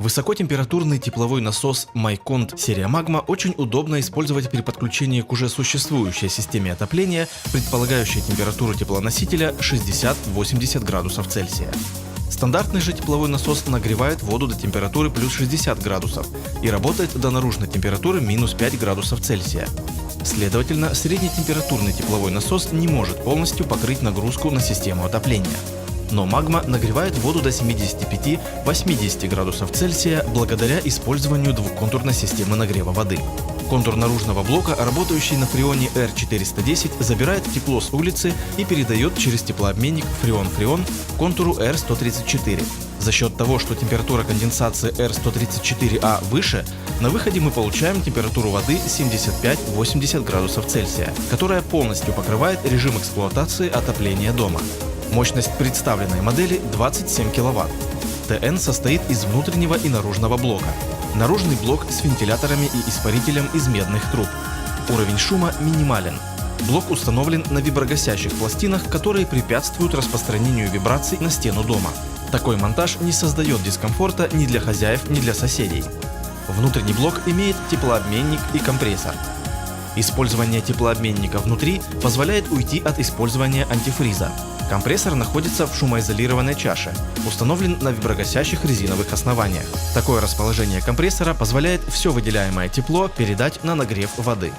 Высокотемпературный тепловой насос Майконт серия Магма очень удобно использовать при подключении к уже существующей системе отопления, предполагающей температуру теплоносителя 60-80 градусов Цельсия. Стандартный же тепловой насос нагревает воду до температуры плюс 60 градусов и работает до наружной температуры минус 5 градусов Цельсия. Следовательно, среднетемпературный тепловой насос не может полностью покрыть нагрузку на систему отопления но магма нагревает воду до 75-80 градусов Цельсия благодаря использованию двухконтурной системы нагрева воды. Контур наружного блока, работающий на фреоне R410, забирает тепло с улицы и передает через теплообменник фреон-фреон контуру R134. За счет того, что температура конденсации R134A выше, на выходе мы получаем температуру воды 75-80 градусов Цельсия, которая полностью покрывает режим эксплуатации отопления дома. Мощность представленной модели 27 кВт. ТН состоит из внутреннего и наружного блока. Наружный блок с вентиляторами и испарителем из медных труб. Уровень шума минимален. Блок установлен на виброгасящих пластинах, которые препятствуют распространению вибраций на стену дома. Такой монтаж не создает дискомфорта ни для хозяев, ни для соседей. Внутренний блок имеет теплообменник и компрессор. Использование теплообменника внутри позволяет уйти от использования антифриза. Компрессор находится в шумоизолированной чаше, установлен на виброгасящих резиновых основаниях. Такое расположение компрессора позволяет все выделяемое тепло передать на нагрев воды.